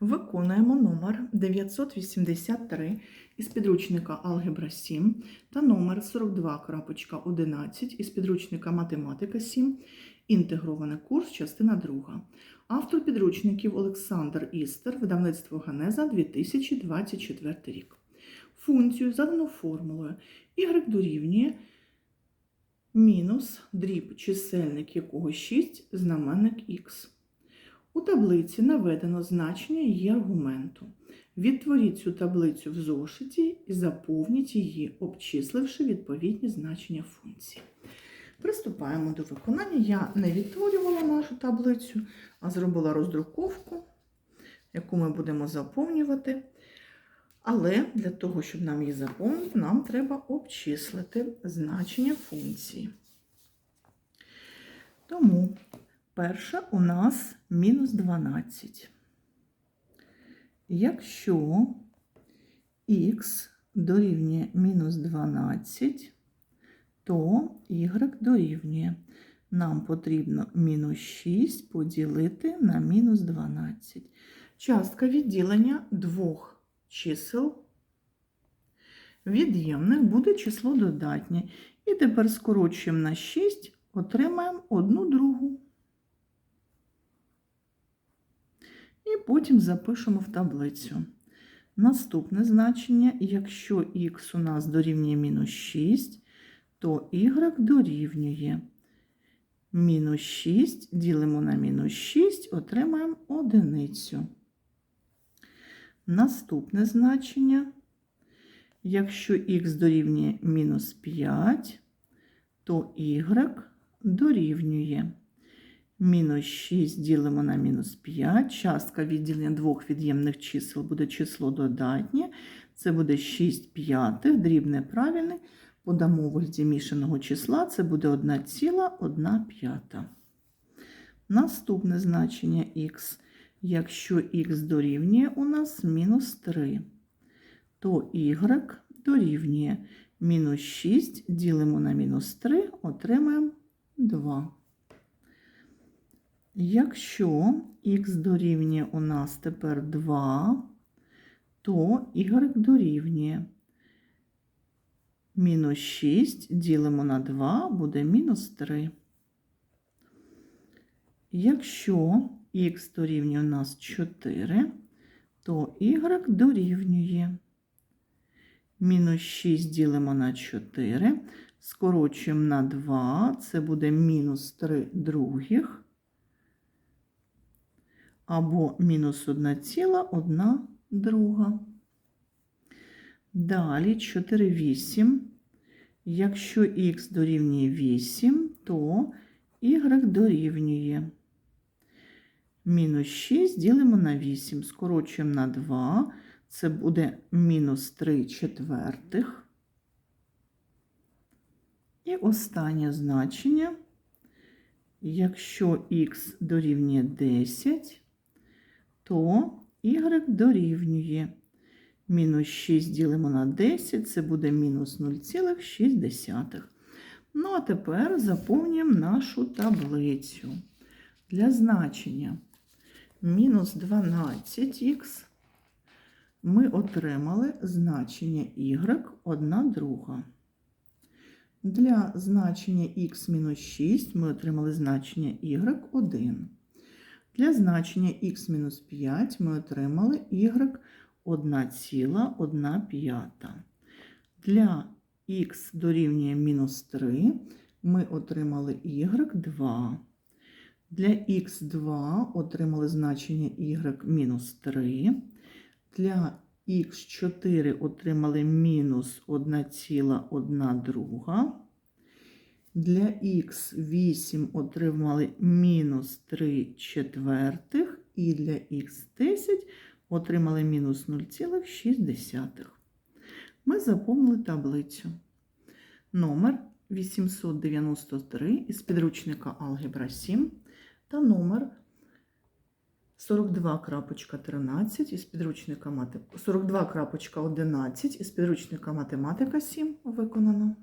Виконуємо номер 983 із підручника Алгебра 7 та номер 42.11 із підручника Математика 7. Інтегрований курс, частина 2. Автор підручників Олександр Істер, видавництво Ганеза 2024 рік. Функцію задано формулою y дорівнює мінус дріб чисельник якого 6 знаменник х. У таблиці наведено значення її аргументу. Відтворіть цю таблицю в зошиті і заповніть її, обчисливши відповідні значення функції. Приступаємо до виконання. Я не відтворювала нашу таблицю, а зробила роздруковку, яку ми будемо заповнювати. Але для того, щоб нам її заповнити, нам треба обчислити значення функції. Тому перше у нас мінус 12. Якщо х дорівнює мінус 12, то y дорівнює. Нам потрібно мінус 6 поділити на мінус 12. Частка відділення двох чисел від'ємних буде число додатнє. І тепер скорочуємо на 6, отримаємо одну другу. І потім запишемо в таблицю. Наступне значення, якщо х у нас дорівнює мінус 6, то y дорівнює мінус 6, ділимо на мінус 6, отримаємо одиницю. Наступне значення, якщо х дорівнює мінус 5, то y дорівнює мінус 6 ділимо на мінус 5. Частка відділення двох від'ємних чисел буде число додатнє. Це буде 6 п'ятих, дрібне правильне. Подамо вигляді мішаного числа, це буде 1,1 п'ята. Наступне значення х. Якщо х дорівнює у нас мінус 3, то y дорівнює мінус 6, ділимо на мінус 3, отримаємо 2. Якщо х дорівнює у нас тепер 2, то y дорівнює. Мінус 6, ділимо на 2, буде мінус 3. Якщо х дорівнює у нас 4, то y дорівнює. Мінус 6 ділимо на 4, скорочуємо на 2, це буде мінус 3 других, або мінус 1,1 друга. Далі 4, 8. Якщо х дорівнює 8, то y дорівнює мінус 6 ділимо на 8, скорочуємо на 2, це буде мінус 3 четвертих. І останнє значення, якщо х дорівнює 10, то y дорівнює мінус 6 ділимо на 10, це буде мінус 0,6. Ну, а тепер заповнюємо нашу таблицю. Для значення мінус 12х ми отримали значення y 1 друга. Для значення х мінус 6 ми отримали значення y 1. Для значення х мінус 5 ми отримали y 1,1. Для х дорівнює мінус 3 ми отримали y 2. Для х2 отримали значення y мінус 3. Для х4 отримали мінус 1,1 друга. Для х8 отримали мінус 3 четвертих. І для х10 отримали мінус 0,6. Ми заповнили таблицю. Номер 893 із підручника Алгебра 7 та номер 42.13 із підручника 42.11 із підручника Математика 7 виконано.